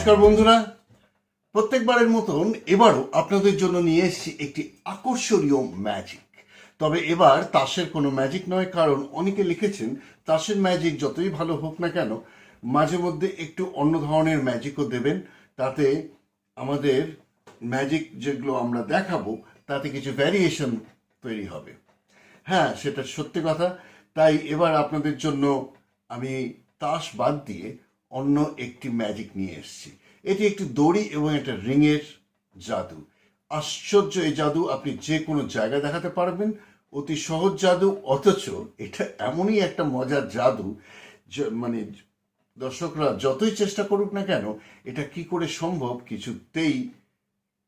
নমস্কার বন্ধুরা। প্রত্যেকবারের মতন এবারও আপনাদের জন্য নিয়ে এসেছি একটি আকর্ষণীয় ম্যাজিক তবে এবার তাসের কোনো ম্যাজিক নয়, কারণ অনেকে লিখেছেন তাসের ম্যাজিক যতই ভালো হোক না কেন, মাঝে মধ্যে একটু অন্য ধরনের ম্যাজিকও দেবেন। তাতে আমাদের ম্যাজিক যেগুলো আমরা দেখাবো, তাতে কিছু ভ্যারিয়েশন তৈরি হবে। হ্যাঁ সেটা সত্যি কথা। তাই এবার আপনাদের জন্য আমি তাস বাদ দিয়ে অন্য একটি ম্যাজিক নিয়ে এসেছি। এটি একটি দড়ি এবং একটা রিংয়ের জাদু। আশ্চর্য এই জাদু আপনি যে কোনো জায়গায় দেখাতে পারবেন। অতি সহজ জাদু, অথচ এটা এমনই একটা মজার জাদু মানে দর্শকরা যতই চেষ্টা করুক না কেন, এটা কি করে সম্ভব কিছুতেই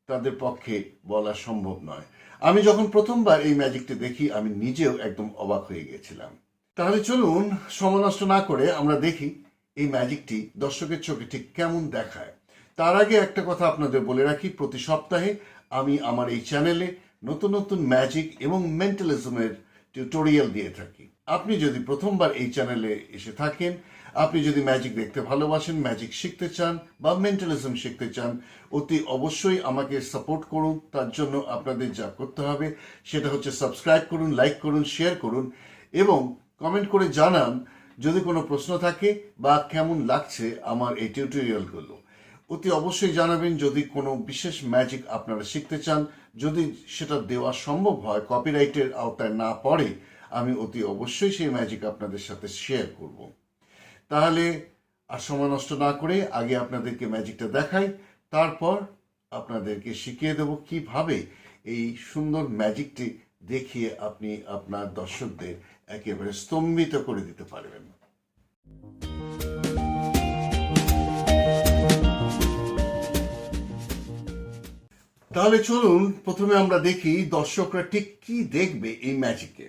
তাদের পক্ষে বলা সম্ভব নয়। আমি যখন প্রথমবার এই ম্যাজিকটি দেখি, আমি নিজেও একদম অবাক হয়ে গেছিলাম। তাহলে চলুন, সময় নষ্ট না করে আমরা দেখি এই ম্যাজিকটি দর্শকের চোখে ঠিক কেমন দেখায়? তার আগে একটা কথা আপনাদের বলে রাখি, প্রতি সপ্তাহে আমি আমার এই চ্যানেলে নতুন নতুন ম্যাজিক এবং মেন্টালিজমের টিউটোরিয়াল দিয়ে থাকি। আপনি যদি প্রথমবার এই চ্যানেলে এসে থাকেন, আপনি যদি ম্যাজিক দেখতে ভালোবাসেন, ম্যাজিক শিখতে চান বা মেন্টালিজম শিখতে চান, অতি অবশ্যই আমাকে সাপোর্ট করুন। তার জন্য আপনাদের যা করতে হবে সেটা হচ্ছে সাবস্ক্রাইব করুন, লাইক করুন, শেয়ার করুন এবং কমেন্ট করে জানান যদি কোনো প্রশ্ন থাকে বা কেমন লাগছে আমার এই টিউটোরিয়ালগুলো, অতি অবশ্যই জানাবেন। যদি কোনো বিশেষ ম্যাজিক আপনারা শিখতে চান, যদি সেটা দেওয়া সম্ভব হয় কপিরাইটের আওতায় না পড়ে, আমি অতি অবশ্যই সেই ম্যাজিক আপনাদের সাথে শেয়ার করব। তাহলে আর সময় নষ্ট না করে আগে আপনাদেরকে ম্যাজিকটা দেখাই, তারপর আপনাদেরকে শিখিয়ে দেব কীভাবে এই সুন্দর ম্যাজিকটি দেখিয়ে আপনি আপনার দর্শকদের একেবারে স্তম্ভিত করে দিতে পারবেন। তাহলে চলুন, প্রথমে আমরা দেখি দর্শকরা ঠিক কি দেখবে এই ম্যাজিকে।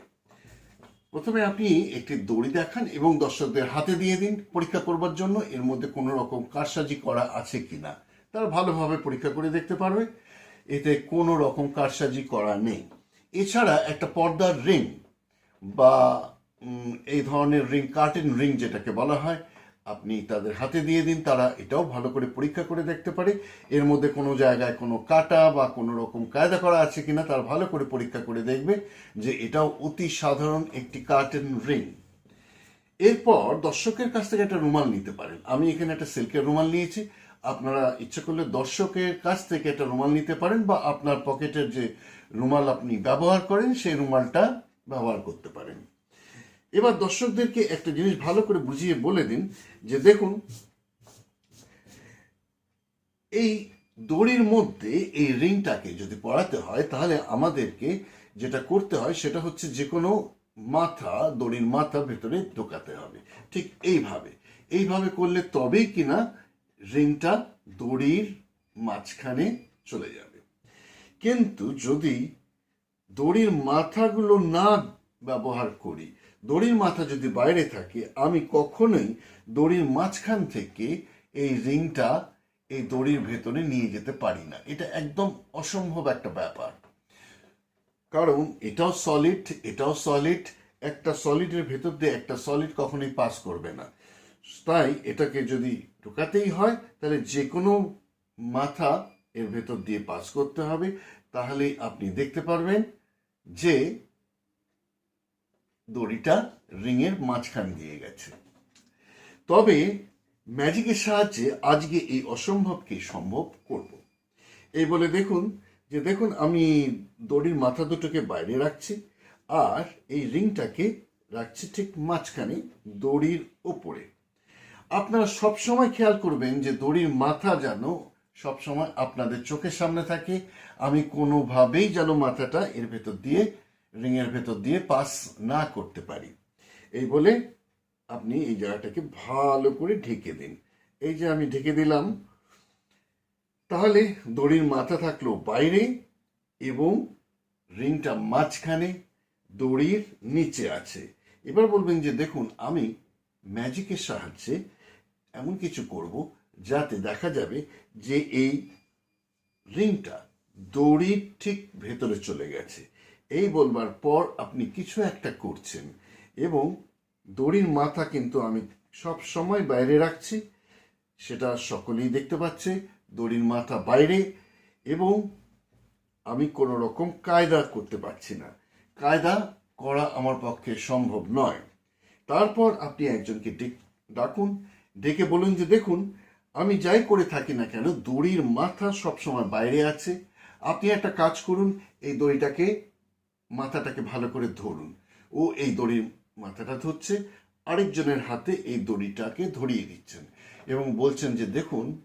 প্রথমে আপনি একটি দড়ি দেখান এবং দর্শকদের হাতে দিয়ে দিন পরীক্ষা করবার জন্য, এর মধ্যে কোনো রকম কারসাজি করা আছে কিনা। তারা ভালোভাবে পরীক্ষা করে দেখতে পারবে, এতে কোনো রকম কারসাজি করা নেই। এছাড়া একটা পর্দার রিং বা এই ধরনের রিং, কার্টেন রিং যেটাকে বলা হয়, আপনি তাদের হাতে দিয়ে দিন, তারা এটাও ভালো করে পরীক্ষা করে দেখতে পারে। এর মধ্যে কোনো জায়গায় কোনো কাটা বা কোনো রকম কায়দা করা আছে কিনা, তারা ভালো করে পরীক্ষা করে দেখবে যে এটাও অতি সাধারণ একটি কার্টেন রিং। এরপর দর্শকের কাছ থেকে একটা রুমাল নিতে পারেন। আমি এখানে একটা সিল্কের রুমাল নিয়েছি। আপনারা ইচ্ছা করলে দর্শকের কাছ থেকে একটা রুমাল নিতে পারেন বা আপনার পকেটের যে রুমাল আপনি ব্যবহার করেন, সেই রুমালটা ব্যবহার করতে পারেন। এবার দর্শকদেরকে একটা জিনিস ভালো করে বুঝিয়ে বলে দিন যে দেখুন, এই দড়ির মধ্যে এই রিংটাকে যদি পড়াতে হয়, তাহলে আমাদেরকে যেটা করতে হয় সেটা হচ্ছে যে কোনো মাথা, দড়ির মাথা ভেতরে ঢোকাতে হবে। ঠিক এইভাবে। এইভাবে করলে তবেই কিনা রিংটা দড়ির মাঝখানে চলে যাবে। কিন্তু যদি দড়ির মাথাগুলো না ব্যবহার করি। দড়ির মাথা যদি বাইরে থাকে, আমি কখনোই দড়ির মাঝখান থেকে এই রিংটা এই দড়ির ভেতরে নিয়ে যেতে পারি না। এটা একদম অসম্ভব একটা ব্যাপার। কারণ এটাও সলিড এটাও সলিড একটা সলিডের ভেতর দিয়ে একটা সলিড কখনোই পাস করবে না। তাই এটাকে যদি ঢোকাতেই হয়, তাহলে যে কোনো মাথা এর ভেতর দিয়ে পাস করতে হবে। তাহলেই আপনি দেখতে পারবেন যে দড়িটা রিংয়ের মাঝখান দিয়ে গেছে। তবে ম্যাজিকের সাহায্যে আজকে এই অসম্ভবকে সম্ভব করব। এই বলে দেখুন যে দেখুন আমি দড়ির মাথা দুটোকে বাইরে রাখছি আর এই রিংটাকে রাখছি ঠিক মাঝখানে দড়ির ওপরে। আপনারা সব সময় খেয়াল করবেন যে দড়ির মাথা যেন সব সময় আপনাদের চোখের সামনে থাকে। আমি কোনোভাবেই যেন মাথাটা এর ভেতর দিয়ে, রিংয়ের ভেতর দিয়ে পাস না করতে পারি। এই বলে আপনি এই জায়গাটাকে ভালো করে ঢেকে দিন। এই যে আমি ঢেকে দিলাম, তাহলে দড়ির মাথা থাকল বাইরে এবং রিংটা মাঝখানে, দড়ির নিচে আছে। এবার বলবেন যে, দেখুন, আমি ম্যাজিকের সাহায্যে এমন কিছু করব যাতে দেখা যাবে যে এই রিংটা দড়ির ঠিক ভেতরে চলে গেছে। এই বলবার পর আপনি কিছু একটা করছেন এবং দড়ির মাথা কিন্তু আমি সব সময় বাইরে রাখছি, সেটা সকলেই দেখতে পাচ্ছে, দড়ির মাথা বাইরে এবং আমি কোনো রকম কায়দা করতে পারছি না। কায়দা করা আমার পক্ষে সম্ভব নয়। তারপর আপনি একজনকে ডেক- ডাকুন, ডেকে বলুন যে, দেখুন আমি যাই করে থাকি না কেন, দড়ির মাথা সবসময় বাইরে আছে। আপনি একটা কাজ করুন, এই দড়িটাকে, মাথাটাকে ভালো করে ধরুন। ও এই দড়ির মাথাটা ধরছে, আরেকজনের হাতে এই দড়িটাকে ধরিয়ে দিচ্ছেন এবং বলছেন যে, দেখুন,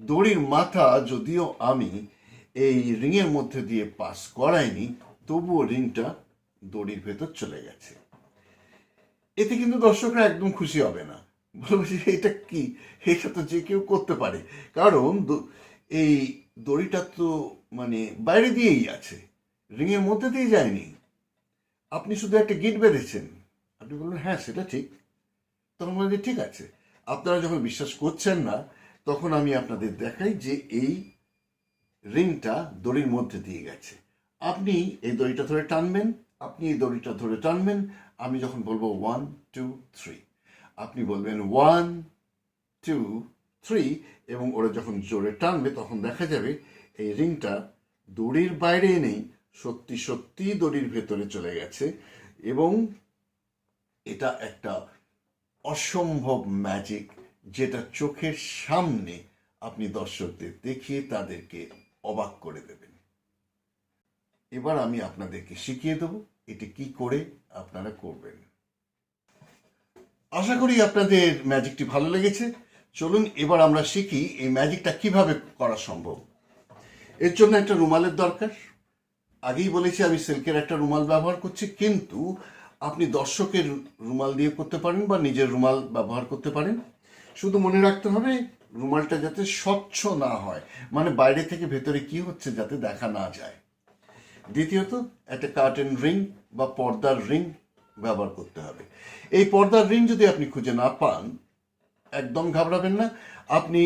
দড়ির মাথা যদিও আমি এই রিংয়ের মধ্যে দিয়ে পাস করাইনি, তবুও রিংটা দড়ির ভেতর চলে গেছে। এতে কিন্তু দর্শকরা একদম খুশি হবে না। বলবে যে এটা কি? এটা তো যে কেউ করতে পারে। কারণ এই দড়িটা তো মানে বাইরে দিয়েই আছে, রিংয়ের মধ্যে দিয়ে যায়নি। আপনি শুধু একটা গিট বেঁধেছেন। আপনি বললেন হ্যাঁ সেটা ঠিক। তখন বললেন ঠিক আছে। আপনারা যখন বিশ্বাস করছেন না, তখন আমি আপনাদের দেখাই যে এই রিংটা দড়ির মধ্যে দিয়ে গেছে। আপনি এই দড়িটা ধরে টানবেন, আপনি এই দড়িটা ধরে টানবেন, আমি যখন বলব, ওয়ান, টু, থ্রি। আপনি বলবেন ওয়ান টু থ্রি এবং ওরা যখন জোরে টানবে, তখন দেখা যাবে এই রিংটা দড়ির বাইরে নেই, সত্যি সত্যি দড়ির ভেতরে চলে গেছে, এবং এটা একটা অসম্ভব ম্যাজিক যেটা চোখের সামনে আপনি দর্শকদের দেখিয়ে তাদেরকে অবাক করে দেবেন। এবার আমি আপনাদেরকে শিখিয়ে দেব, এটি কি করে আপনারা করবেন। আশা করি আপনাদের ম্যাজিকটি ভালো লেগেছে। চলুন এবার আমরা শিখি এই ম্যাজিকটা কীভাবে করা সম্ভব। এর জন্য একটা রুমালের দরকার। আগেই বলেছি আমি সিল্কের একটা রুমাল ব্যবহার করছি, কিন্তু আপনি দর্শকের রুমাল দিয়ে করতে পারেন বা নিজের রুমাল ব্যবহার করতে পারেন। শুধু মনে রাখতে হবে রুমালটা যাতে স্বচ্ছ না হয় মানে বাইরে থেকে ভেতরে কি হচ্ছে যাতে দেখা না যায়। দ্বিতীয়ত, একটা কার্টেন রিং বা পর্দার রিং ব্যবহার করতে হবে। এই পর্দার রিং যদি আপনি খুঁজে না পান, একদম ঘাবড়াবেন না। আপনি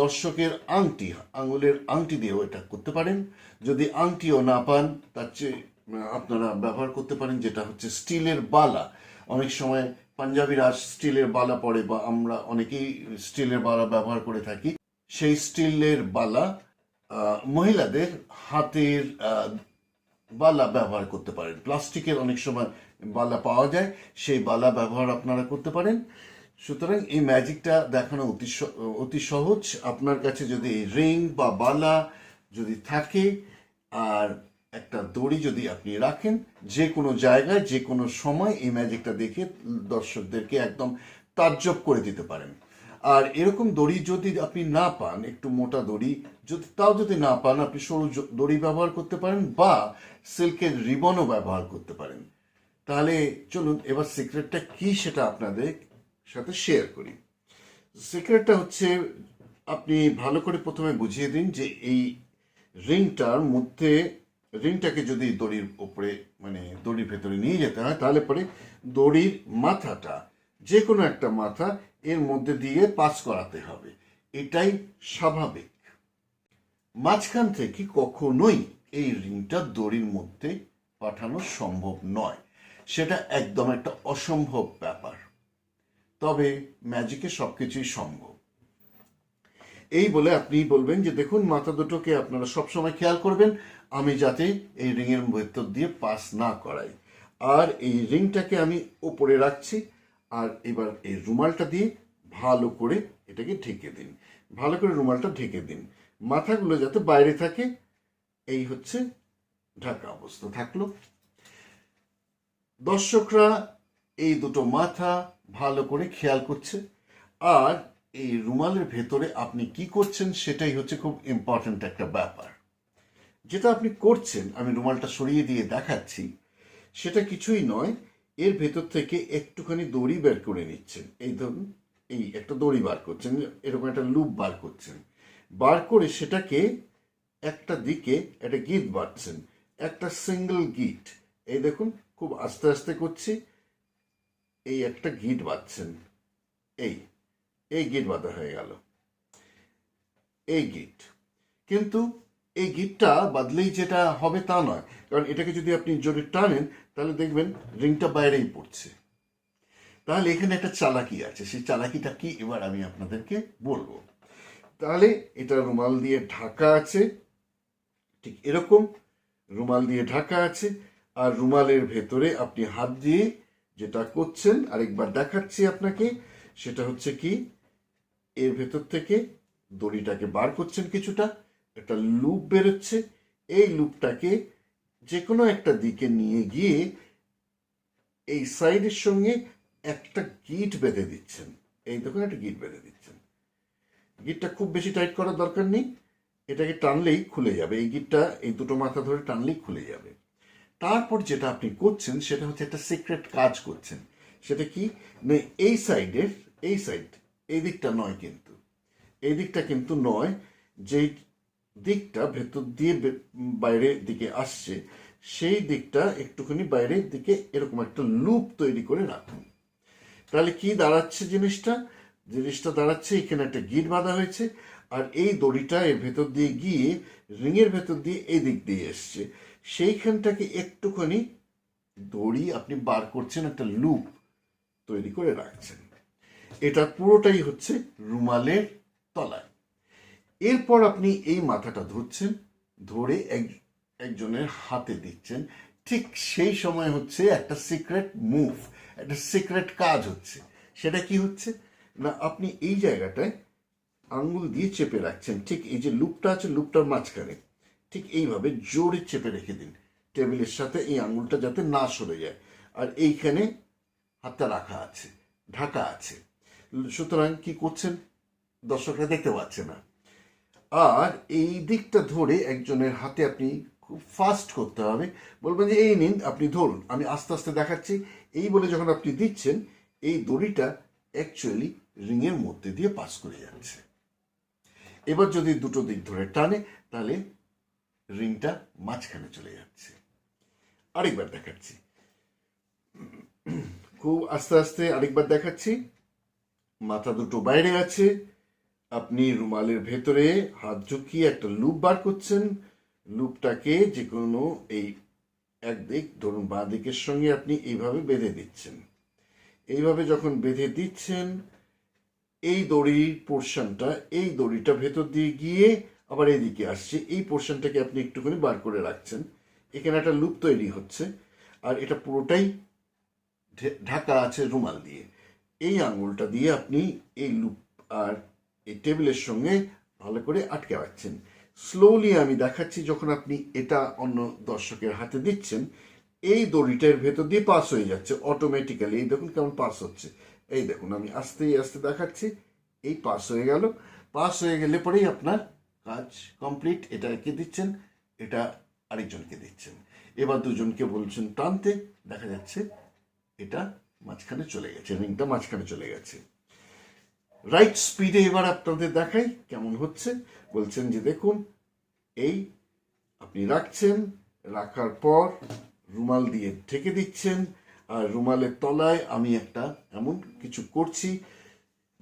দর্শকের আংটি, আঙুলের আংটি দিয়েও এটা করতে পারেন। যদি আংটিও না পান, তার চেয়ে আপনারা ব্যবহার করতে পারেন যেটা হচ্ছে স্টিলের বালা। অনেক সময় পাঞ্জাবিরা স্টিলের বালা পরে বা আমরা অনেকেই স্টিলের বালা ব্যবহার করে থাকি। সেই স্টিলের বালা মহিলাদের হাতের বালা ব্যবহার করতে পারেন। প্লাস্টিকের অনেক সময় বালা পাওয়া যায়, সেই বালা ব্যবহার আপনারা করতে পারেন। সুতরাং এই ম্যাজিকটা দেখানো অতি অতি সহজ। আপনার কাছে যদি রিং বা বালা যদি থাকে, আর একটা দড়ি যদি আপনি রাখেন যে কোনো জায়গায় যে কোনো সময় এই ম্যাজিকটা দেখে দর্শকদেরকে একদম তাজ্জব করে দিতে পারেন। আর এরকম দড়ি যদি আপনি না পান, একটু মোটা দড়ি যদি, তাও যদি না পান, আপনি সরু দড়ি ব্যবহার করতে পারেন, বা সিল্কের রিবনও ব্যবহার করতে পারেন। তাহলে চলুন, এবার সিক্রেটটা কি সেটা আপনাদের সাথে শেয়ার করি। সিক্রেটটা হচ্ছে, আপনি ভালো করে প্রথমে বুঝিয়ে দিন যে এই রিংটার মধ্যে রিংটাকে যদি দড়ির উপরে মানে দড়ির ভেতরে নিয়ে যেতে হয়, তাহলে পরে দড়ির মাথাটা যে কোনো একটা মাথা এর মধ্যে দিয়ে পাস করাতে হবে। এটাই স্বাভাবিক। মাঝখান থেকে কখনোই এই রিংটা দড়ির মধ্যে পাঠানো সম্ভব নয়। সেটা একদম একটা অসম্ভব ব্যাপার। তবে ম্যাজিকে সবকিছুই সম্ভব। এই বলে আপনি বলবেন যে, দেখুন, মাথা দুটোকে আপনারা সবসময় খেয়াল করবেন। আমি যাতে এই রিংয়ের ভেতর দিয়ে পাস না করাই। আর এই রিংটাকে আমি ওপরে রাখছি। আর এবার এই রুমালটা দিয়ে ভালো করে এটাকে ঢেকে দিন। ভালো করে রুমালটা ঢেকে দিন। মাথাগুলো যাতে বাইরে থাকে। এই হচ্ছে ঢাকা অবস্থা। থাকল? দর্শকরা এই দুটো মাথা ভালো করে খেয়াল করছে। আর এই রুমালের ভেতরে আপনি কি করছেন সেটাই হচ্ছে খুব ইম্পর্ট্যান্ট একটা ব্যাপার। যেটা আপনি করছেন, আমি রুমালটা সরিয়ে দিয়ে দেখাচ্ছি, সেটা কিছুই নয়, এর ভেতর থেকে একটুখানি দড়ি বের করে নিচ্ছেন। এই ধরুন, এই একটা দড়ি বার করছেন, এরকম একটা লুপ বার করছেন। বার করে সেটাকে একটা দিকে একটা গিট বাঁধছেন, একটা সিঙ্গেল গিট। এই দেখুন খুব আস্তে আস্তে করছি। এই একটা গিট বাঁধছেন। এই এই গিট বাঁধা হয়ে গেল। এই গিট। কিন্তু এই গিটটা বাদলেই যেটা হবে তা নয়। কারণ এটাকে যদি আপনি জোরে টানেন, তাহলে দেখবেন রিংটা বাইরেই পড়ছে। তাহলে এখানে একটা চালাকি আছে। সেই চালাকিটা কি? এবার আমি আপনাদেরকে বলব। তাহলে এটা রুমাল দিয়ে ঢাকা আছে। ঠিক এরকম। রুমাল দিয়ে ঢাকা আছে। আর রুমালের ভেতরে আপনি হাত দিয়ে যেটা করছেন, আরেকবার দেখাচ্ছি আপনাকে, সেটা হচ্ছে কি, এর ভেতর থেকে দড়িটাকে বার করছেন কিছুটা, একটা লুপ বেরোচ্ছে, এই লুপটাকে যে কোনো একটা দিকে নিয়ে গিয়ে এই সাইডের সঙ্গে একটা গিট বেঁধে দিচ্ছেন। এই দেখুন, একটা গিট বেঁধে দিচ্ছেন। গিটটা খুব বেশি টাইট করার দরকার নেই, এটাকে টানলেই খুলে যাবে। এই গিটটা এই দুটো মাথা ধরে টানলেই খুলে যাবে। তারপর যেটা আপনি করছেন, সেটা হচ্ছে একটা সিক্রেট কাজ করছেন। সেটা কি? এই সাইডের এই সাইড এই দিকটা নয় কিন্তু। এই দিকটা কিন্তু নয়, যেই দিকটা ভেতর দিয়ে বাইরের দিকে আসছে, সেই দিকটা একটুখানি বাইরের দিকে এরকম একটা লুপ তৈরি করে রাখুন। তাহলে কি দাঁড়াচ্ছে জিনিসটা? জিনিসটা দাঁড়াচ্ছে, এখানে একটা গিট বাঁধা হয়েছে, আর এই দড়িটা এর ভেতর দিয়ে গিয়ে, রিংয়ের ভেতর দিয়ে এই দিক দিয়ে এসছে। সেইখানটাকে একটুখানি দড়ি আপনি বার করছেন, একটা লুপ তৈরি করে রাখছেন। এটা পুরোটাই হচ্ছে রুমালের তলায়। এরপর আপনি এই মাথাটা ধরছেন, ধরে এক, একজনের হাতে দিচ্ছেন। ঠিক সেই সময় হচ্ছে একটা সিক্রেট মুভ একটা সিক্রেট কাজ হচ্ছে। সেটা কি হচ্ছে? না, আপনি এই জায়গাটায় আঙ্গুল দিয়ে চেপে রাখছেন। ঠিক এই যে লুপটা আছে, লুপটার মাঝখানে। ঠিক এইভাবে জোরে চেপে রেখে দিন। টেবিলের সাথে এই আঙ্গুলটা যাতে না সরে যায়। আর এইখানে হাতটা রাখা আছে, ঢাকা আছে। সুতরাং কি করছেন? দর্শকরা দেখতে পাচ্ছে না। আর এই দিকটা ধরে একজনের হাতে আপনি খুব ফাস্ট করতে হবে। বলবেন যে, এই নিন, আপনি ধরুন, আমি আস্তে আস্তে দেখাচ্ছি। এই বলে যখন আপনি দিচ্ছেন, এই দড়িটা অ্যাকচুয়ালি রিংয়ের মধ্যে দিয়ে পাস করে যাচ্ছে। এবার যদি দুটো দিক ধরে টানে, তাহলে রিংটা মাঝখানে চলে যাচ্ছে। আরেকবার দেখাচ্ছি। খুব আস্তে আস্তে আরেকবার দেখাচ্ছি। মাথা দুটো বাইরে আছে। আপনি রুমালের ভেতরে হাত ঝুঁকিয়ে একটা লুপ বার করছেন। লুপটাকে যে কোনো এই একদিক ধরুন বাঁ দিকের সঙ্গে আপনি এইভাবে বেঁধে দিচ্ছেন। এইভাবে যখন বেঁধে দিচ্ছেন, এই দড়ির পোর্শনটা এই দড়িটা ভেতর দিয়ে গিয়ে আবার এদিকে আসছে। এই পোর্শনটাকে আপনি একটুখানি বার করে রাখছেন। এখানে একটা লুপ তৈরি হচ্ছে। আর এটা পুরোটাই ঢাকা আছে রুমাল দিয়ে। এই আঙুলটা দিয়ে আপনি এই লুপ আর এই টেবিলের সঙ্গে ভালো করে আটকে রাখছেন। স্লোলি আমি দেখাচ্ছি যখন আপনি এটা অন্য দর্শকের হাতে দিচ্ছেন, এই দড়িটার ভেতর দিয়ে পাস হয়ে যাচ্ছে অটোমেটিক্যালি এই দেখুন কেমন পাস হচ্ছে। এই দেখুন, আমি আস্তে আস্তে দেখাচ্ছি। এই পাস হয়ে গেল। পাস হয়ে গেলে পরেই আপনার কাজ কমপ্লিট এটা একে দিচ্ছেন? এটা আরেকজনকে দিচ্ছেন। এবার দুজনকে বলছেন টানতে, দেখা যাচ্ছে এটা মাঝখানে চলে গেছে, রিংটা মাঝখানে চলে গেছে। রাইট স্পিডে এবার আপনাদের দেখাই কেমন হচ্ছে। বলছেন যে দেখুন, এই আপনি রাখছেন, রাখার পর রুমাল দিয়ে ঢেকে দিচ্ছেন, আর রুমালের তলায় আমি একটা এমন কিছু করছি,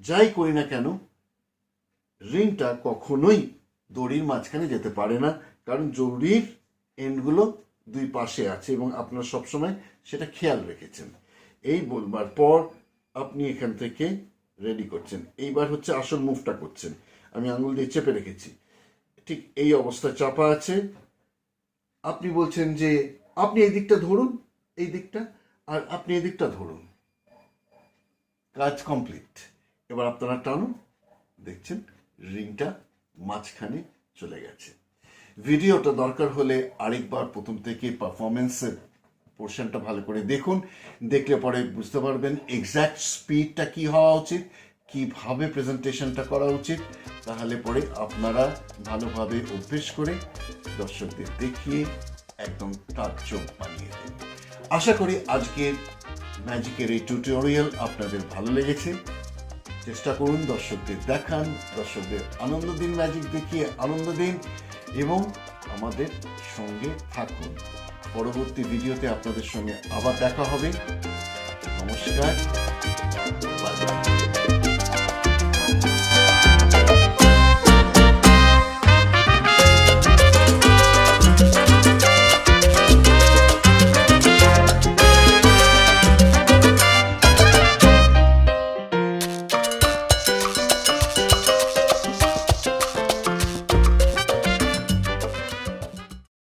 যাই করি না কেন, রিংটা কখনোই দড়ির মাঝখানে যেতে পারে না, কারণ দড়ির এন্ডগুলো দুই পাশে আছে এবং আপনারা সবসময় সেটা খেয়াল রেখেছেন। এই বলবার পর আপনি এখান থেকে রেডি করছেন। এইবার হচ্ছে আসল মুভটা করছেন। আমি আঙুল দিয়ে চেপে রেখেছি। ঠিক এই অবস্থায় চাপা আছে। আপনি বলছেন যে আপনি এই দিকটা ধরুন, এই দিকটা, আর আপনি এই দিকটা ধরুন। কাজ কমপ্লিট এবার আপনারা টানুন, দেখছেন রিংটা মাঝখানে চলে গেছে। ভিডিওটা দরকার হলে আরেকবার প্রথম থেকে পারফরমেন্সের পোর্শনটা ভালো করে দেখুন। দেখলে পরে বুঝতে পারবেন এক্স্যাক্ট স্পিডটা কি হওয়া উচিত, কীভাবে প্রেজেন্টেশনটা করা উচিত। তাহলে পরে আপনারা ভালোভাবে অভ্যেস করে দর্শকদের দেখিয়ে একদম তার চোখ বানিয়ে দেন। আশা করি আজকের ম্যাজিকের এই টিউটোরিয়াল আপনাদের ভালো লেগেছে। চেষ্টা করুন দর্শকদের দেখান, দর্শকদের আনন্দ দিন ম্যাজিক দেখিয়ে আনন্দ দিন এবং আমাদের সঙ্গে থাকুন। পরবর্তী ভিডিওতে আপনাদের সঙ্গে আবার দেখা হবে। নমস্কার।